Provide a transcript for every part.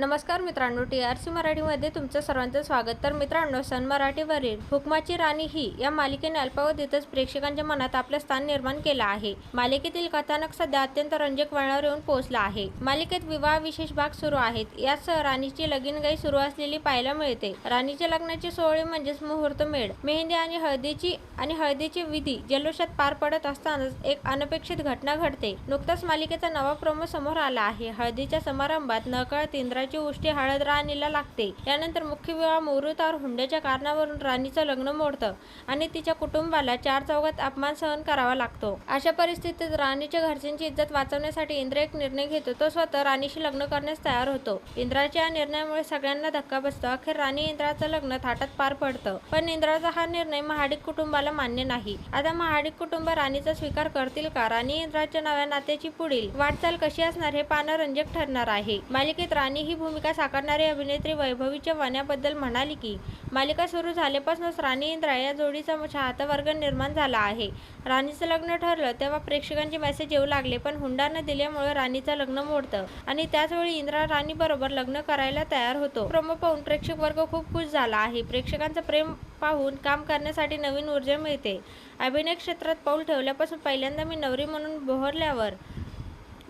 नमस्कार मित्रांनो T R C मराठीमध्ये तुमचं सर्वांचं स्वागत. तर मित्रांनो सन मराठीवरील हुकमाची राणी ही या मालिकेने अल्पावधीतच प्रेक्षकांच्या मनात आपलं स्थान निर्माण केलं आहे. मालिकेतील कथानक सध्या अत्यंत रंजक वळणावर येऊन पोहोचला आहे. मालिकेत विवाह विशेष भाग सुरू आहेत. यासह राणीची लगीनगाई सुरू असलेली पाहायला मिळते. राणीच्या लग्नाची सोहळे म्हणजेच मुहूर्तमेढ मेहंदी आणि हळदीची आणि हळदीची विधी जल्लोषात पार पडत असतानाच एक अनपेक्षित घटना घडते. नुकताच मालिकेचा नवा प्रोमो समोर आला आहे. हळदीच्या समारंभात नकळत इंद्राची उष्टी हळद राणीला लागते. यानंतर मुख्य विवाह मुहूर्तावर हुंड्याच्या कारणावरून राणीचं लग्न मोडतं आणि तिच्या कुटुंबाला चार चौघात अपमान सहन करावा लागतो. अशा परिस्थितीत राणीच्या घरच्यांची इज्जत वाचवण्यासाठी इंद्र एक निर्णय घेतो. तो स्वतः राणीशी लग्न करण्यास तयार होतो. इंद्राच्या या निर्णयामुळे सगळ्यांना धक्का बसतो. अखेर राणी इंद्राचं लग्न थाटात पार पडतं. पण इंद्राचा हा निर्णय महाडिक कुटुंबाला मान्य नाही. आता महाडिक कुटुंब राणीचा स्वीकार करतील का? राणी इंद्राच्या नव्या नात्याची पुढील वाटचाल कशी असणार हे पानरंजक ठरणार आहे. मालिकेत राणी ही भूमिका साकारणारी अभिनेत्री वैभवी चव्हाण याबद्दल म्हणाली की मालिका सुरू झाल्यापासूनच राणी इंद्रा या जोडीचा चाहता वर्ग निर्माण झाला आहे. राणीचं लग्न ठरलं तेव्हा प्रेक्षकांचे मेसेज येऊ लागले पण हुंडा न दिल्यामुळे राणीचं लग्न मोडतं आणि त्याचवेळी इंद्रा राणीबरोबर लग्न करायला तयार होतो. प्रोमो पाहून प्रेक्षक वर्ग खूप खुश झाला आहे. प्रेक्षकांचं प्रेम पाहून काम करण्यासाठी नवीन ऊर्जा मिळते. अभिनय क्षेत्रात पाऊल ठेवल्यापासून पहिल्यांदा मी नवरी म्हणून बोहरल्यावर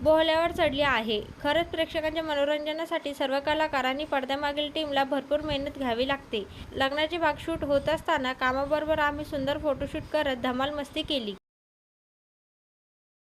बोहल्यावर चढली आहे. खरंच प्रेक्षकांच्या मनोरंजनासाठी सर्व कलाकारांनी पडद्यामागील टीमला भरपूर मेहनत घ्यावी लागते. लग्नाचे भाग शूट होत असताना कामाबरोबर आम्ही सुंदर फोटोशूट करत धमाल मस्ती केली.